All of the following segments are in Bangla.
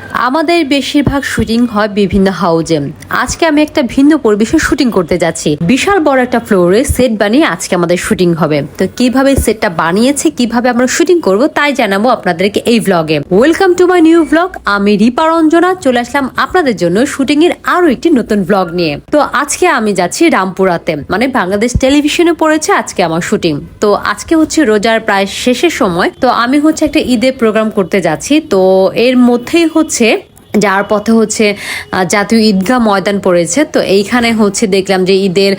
আমাদের বেশিরভাগ শুটিং হয় বিভিন্ন হাউজে। আজকে আমি একটা ভিন্ন পরিবেশে শুটিং করতে যাচ্ছি। বিশাল বড় একটা ফ্লোরে সেট বানিয়ে আজকে আমাদের শুটিং হবে। তো কীভাবে সেটটা বানিয়েছে, কীভাবে আমরা শুটিং করব তাই জানাব আপনাদেরকে এই ব্লগে welcome to my new blog আমি রিপা রঞ্জনা, চলে আসলাম আপনাদের জন্য শুটিং এর আরও একটি নতুন ব্লগ নিয়ে। তো আজকে আমি যাচ্ছি রামপুরাতে। মানে বাংলাদেশ টেলিভিশনে পড়েছে আজকে আমার শুটিং। তো আজকে হচ্ছে রোজার প্রায় শেষের সময়। তো আমি হচ্ছে একটা ঈদের প্রোগ্রাম করতে যাচ্ছি। তো এর মধ্যেই হচ্ছে হচ্ছে যাওয়ার পথে হচ্ছে জাতীয় ঈদগাহ ময়দান পড়েছে। তো এইখানে হচ্ছে দেখলাম যে ঈদের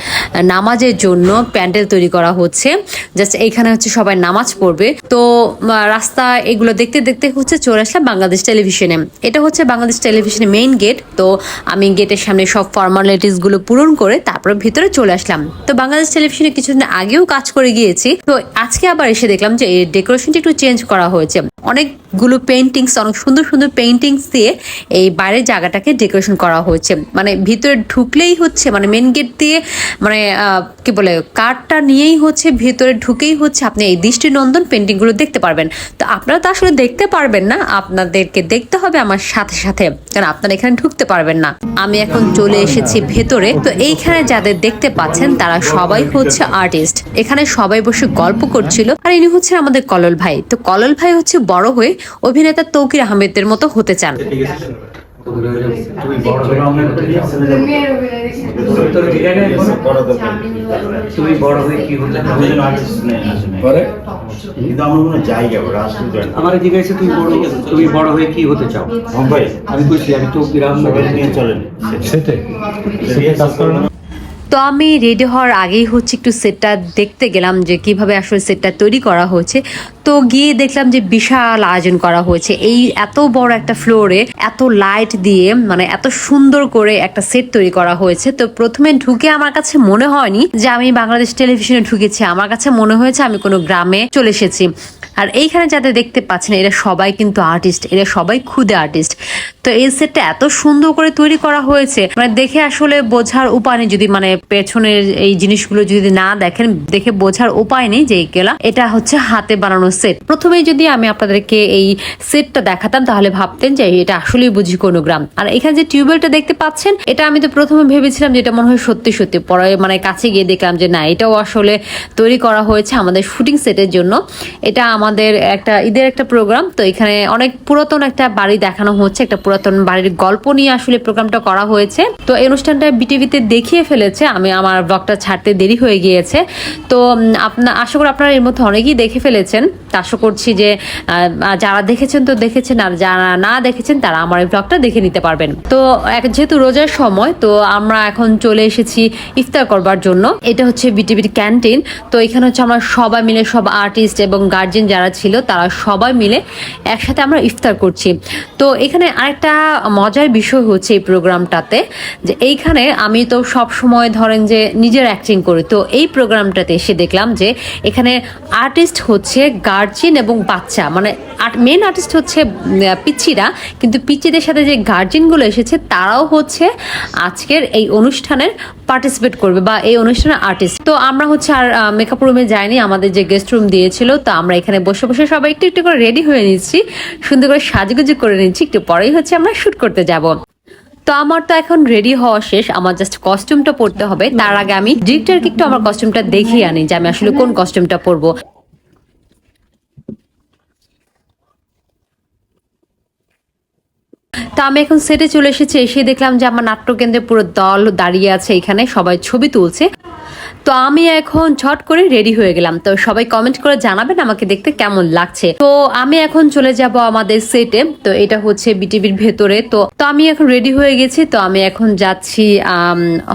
নামাজের জন্য প্যান্ডেল তৈরি করা হচ্ছে। জাস্ট এইখানে হচ্ছে সবাই নামাজ পড়বে। তো রাস্তা এগুলো দেখতে দেখতে হচ্ছে চলে আসলাম বাংলাদেশ টেলিভিশনে। এটা হচ্ছে বাংলাদেশ টেলিভিশনের মেইন গেট তো আমি গেটের সামনে সব ফর্মালিটিসগুলো পূরণ করে তারপর ভিতরে চলে আসলাম। তো বাংলাদেশ টেলিভিশনে কিছুদিন আগেও কাজ করে গিয়েছি। তো আজকে আবার এসে দেখলাম যে এই ডেকোরেশনটি একটু চেঞ্জ করা হয়েছে। অনেকগুলো পেন্টিংস অনেক সুন্দর সুন্দর পেন্টিংস দিয়ে এই বাইরের জায়গাটাকে ডেকোরেশন করা হয়েছে। মানে ভিতরে ঢুকলেই হচ্ছে মানে মেন গেট দিয়ে মানে কি বলে কার্ডটা নিয়েই হচ্ছে, ভিতরে ঢুকেই হচ্ছে আপনি এই দৃষ্টিনন্দন পেন্টিংগুলো দেখতে পারবেন। তো আপনারা তো আসলে দেখতে পারবেন না, আপনাদেরকে দেখতে হবে আমার সাথে সাথে কারণ আপনারা এখানে ঢুকতে পারবেন না। আমি এখন চলে এসেছি ভেতরে, তো এইখানে যাদের দেখতে পাচ্ছেন, তারা সবাই হচ্ছে আর্টিস্ট এখানে সবাই বসে গল্প করছিল, আর ইনি হচ্ছেন আমাদের কলল ভাই। তো কলল ভাই হচ্ছে বড় হয়ে অভিনেতা তৌকির আহমেদের মতো হতে চান। তুমি বড় হয়ে আমরা কোথায় যাও? তোর বিরিয়ানি এখন? তুমি বড় হয়ে কি হতে পরে কিন্তু আমার কোনো জায়গা ওরা আমার জিজ্ঞাসা তুমি বড় তুমি বড় হয়ে কি হতে চাও? মুম্বাই আমি বুঝছি আমি তো বিরাম নিয়ে চলেন। সেটাই। সেটাই। কাজ করে না? তো আমি রেডি হওয়ার আগেই হচ্ছে একটু সেটটা দেখতে গেলাম যে কীভাবে আসলে সেটটা তৈরি করা হয়েছে। তো গিয়ে দেখলাম যে বিশাল আয়োজন করা হয়েছে। এই এত বড় একটা ফ্লোরে এত লাইট দিয়ে মানে এত সুন্দর করে একটা সেট তৈরি করা হয়েছে। তো প্রথমে ঢুকে আমার কাছে মনে হয়নি যে আমি বাংলাদেশ টেলিভিশনে ঢুকেছি। আমার কাছে মনে হয়েছে আমি কোনো গ্রামে চলে এসেছি। আর এইখানে যাদের দেখতে পাচ্ছেন, এরা সবাই কিন্তু আর্টিস্ট এরা সবাই খুদে আর্টিস্ট তো এই সেটটা এত সুন্দর করে তৈরি করা হয়েছে মানে দেখে আসলে বোঝার উপায় যদি মানে পেছনের এই জিনিসগুলো যদি না দেখেন, দেখে বোঝার উপায় নেই যে এইগুলা এটা হচ্ছে হাতে বানানো সেট প্রথমেই যদি আমি আপনাদেরকে এই সেটটা দেখাতাম, তাহলে ভাবতেন যে এটা আসলেই বুঝি কোনো গ্রাম। আর এখানে যে টিউবওয়েলটা দেখতে পাচ্ছেন, এটা আমি তো প্রথমে ভেবেছিলাম যে এটা মনে হয় সত্যি সত্যি। পরে মানে কাছে গিয়ে দেখলাম যে না, এটাও আসলে তৈরি করা হয়েছে আমাদের শুটিং সেটের জন্য। এটা আমাদের একটা ঈদের একটা প্রোগ্রাম তো এখানে অনেক পুরাতন একটা বাড়ি দেখানো হচ্ছে, একটা পুরাতন বাড়ির গল্প নিয়ে আসলে প্রোগ্রামটা করা হয়েছে। তো এই অনুষ্ঠানটা বিটিভিতে দেখিয়ে ফেলেছে। আমি আমার ব্লগটা ছাড়তে দেরি হয়ে গিয়েছে। তো আপনার আশা করি আপনারা এর মধ্যে অনেকেই দেখে ফেলেছেন। আশা করছি যে যারা দেখেছেন তো দেখেছেন, আর যারা না দেখেছেন, তারা আমার এই ব্লগটা দেখে নিতে পারবেন। তো যেহেতু রোজার সময়, তো আমরা এখন চলে এসেছি ইফতার করবার জন্য। এটা হচ্ছে বিটিভির ক্যান্টিন। তো এখানে হচ্ছে আমরা সবাই মিলে, সব আর্টিস্ট এবং গার্জেন যারা ছিল, তারা সবাই মিলে একসাথে আমরা ইফতার করছি। তো এখানে আরেকটা মজার বিষয় হচ্ছে এই প্রোগ্রামটাতে যে এইখানে আমি তো সব সময় ধরেন যে নিজের অ্যাক্টিং করি তো এই প্রোগ্রামটাতে এসে দেখলাম যে এখানে আর্টিস্ট হচ্ছে গার্জিয়ান এবং বাচ্চা। মানে মেন আর্টিস্ট হচ্ছে উম, পিচ্চিরা কিন্তু পিচ্চিদের সাথে যে গার্জিয়ানগুলো এসেছে তারাও হচ্ছে আজকের এই অনুষ্ঠানের পার্টিসিপেট করবে বা এই অনুষ্ঠানের আর্টিস্ট তো আমরা হচ্ছে আর মেকআপ রুমে যাইনি আমাদের যে গেস্ট রুম দিয়েছিল তো আমরা এখানে বসে বসে সবাই একটু একটু করে রেডি হয়ে নিচ্ছি। সুন্দর করে সাজগুজি করে নিচ্ছি একটু পরেই হচ্ছে আমরা শ্যুট করতে যাব। তো আমার তো এখন রেডি হওয়া শেষ। আমার জাস্ট কস্টিউমটা পরতে হবে। তার আগে আমি ডিরেক্টরকে একটু আমার কস্টিউমটা দেখিয়ে আনি যে আমি আসলে কোন কস্টিউমটা পরবো। তো আমি এখন সেটে চলে এসেছি। এসে দেখলাম যে আমার নাট্যকেন্দ্রে পুরো দল দাঁড়িয়ে আছে এখানে। সবাই ছবি তুলছে। তো আমি এখন ছট করে রেডি হয়ে গেলাম। তো সবাই কমেন্ট করে জানাবেন আমাকে দেখতে কেমন লাগছে। তো আমি এখন চলে যাব আমাদের সেটে তো এটা হচ্ছে বিটিভির ভেতরে। তো তো আমি এখন রেডি হয়ে গেছি। তো আমি এখন যাচ্ছি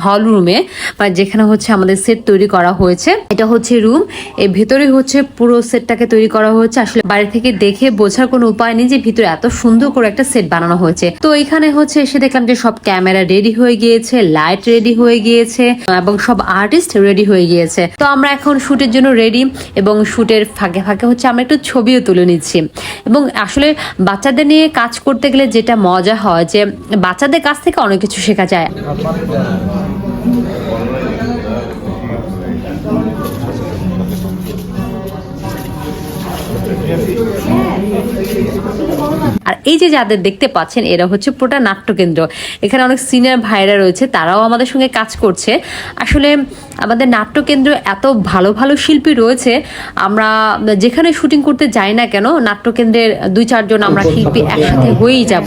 হল রুমে মানে যেখানে হচ্ছে আমাদের সেট তৈরি করা হয়েছে। এটা হচ্ছে রুম এর ভেতরে হচ্ছে পুরো সেটটাকে তৈরি করা হয়েছে। আসলে বাইরে থেকে দেখে বোঝার কোনো উপায় নেই যে ভিতরে এত সুন্দর করে একটা সেট বানানো হয়েছে। তো এখানে হচ্ছে এসে দেখলাম যে সব ক্যামেরা রেডি হয়ে গিয়েছে লাইট রেডি হয়ে গিয়েছে, এবং সব আর্টিস্ট রেডি হয়ে গিয়েছে। তো আমরা এখন শুটের জন্য রেডি এবং শুটের ফাঁকে ফাঁকে হচ্ছে আমরা একটু ছবিও তুলে নিচ্ছি। এবং আসলে বাচ্চাদের নিয়ে কাজ করতে গেলে যেটা মজা হয় যে বাচ্চাদের কাছ থেকে অনেক কিছু শেখা যায়। আর এই যে যাদের দেখতে পাচ্ছেন এরা হচ্ছে পুরোটা নাট্যকেন্দ্র। এখানে অনেক সিনিয়র ভাইরা রয়েছে তারাও আমাদের সঙ্গে কাজ করছে। আসলে আমাদের নাট্যকেন্দ্র এত ভালো ভালো শিল্পী রয়েছে আমরা যেখানে শুটিং করতে যাই না কেন নাট্যকেন্দ্রের দুই চারজন আমরা শিল্পী একসাথে হয়েই যাব।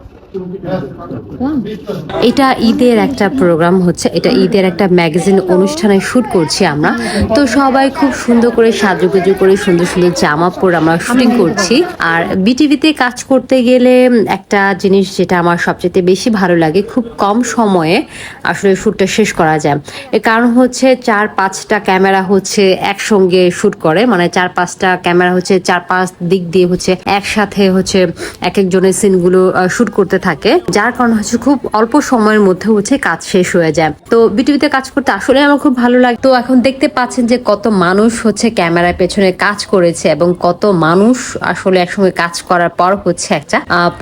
এটা ঈদের একটা প্রোগ্রাম হচ্ছে, এটা ঈদের একটা ম্যাগাজিন অনুষ্ঠানে শুট করছি আমরা। তো সবাই খুব সুন্দর করে সাজুগুজু করে সুন্দর সুন্দর জামা পরে আমরা শুটিং করছি। আর বিটিভিতে কাজ করতে গেলে একটা জিনিস যেটা আমার সবচেয়ে বেশি ভালো লাগে, খুব কম সময়ে আসলে শ্যুটটা শেষ করা যায়। এর কারণ হচ্ছে চার পাঁচটা ক্যামেরা হচ্ছে একসঙ্গে শুট করে মানে চার পাঁচটা ক্যামেরা হচ্ছে চার পাঁচ দিক দিয়ে হচ্ছে একসাথে হচ্ছে এক একজনের সিনগুলো শুট করতে থাকে, যার কারণে হচ্ছে খুব অল্প সময়ের মধ্যে হচ্ছে কাজ শেষ হয়ে যায়। তো বিটিভিতে কাজ করতে আসলে আমার খুব ভালো লাগে। তো এখন দেখতে পাচ্ছেন যে কত মানুষ হচ্ছে ক্যামেরার পেছনে কাজ করেছে এবং কত মানুষ আসলে একসঙ্গে কাজ করার পর হচ্ছে একটা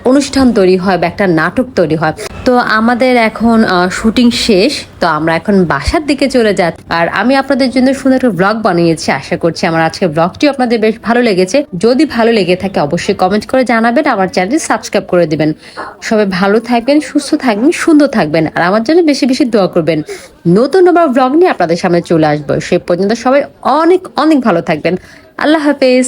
অনুষ্ঠান তৈরি হয় বা একটা নাটক তৈরি হয়। তো আমাদের এখন শুটিং শেষ, তো আমরা এখন বাসার দিকে চলে যাই আর আমি আপনাদের জন্য সুন্দর একটা ব্লগ বানিয়েছি, আশা করছি আমার আজকে ব্লগটি আপনাদের বেশ ভালো লেগেছে। যদি ভালো লেগে থাকে, অবশ্যই কমেন্ট করে জানাবেন, আমার চ্যানেল সাবস্ক্রাইব করে দিবেন। সবাই ভালো থাকবেন, সুস্থ থাকবেন, সুন্দর থাকবেন। আর আমার জন্য বেশি বেশি দোয়া করবেন। নতুন আবার ব্লগ নিয়ে আপনাদের সামনে চলে আসব। সে পর্যন্ত সবাই অনেক অনেক ভালো থাকবেন। আল্লাহ হাফেজ।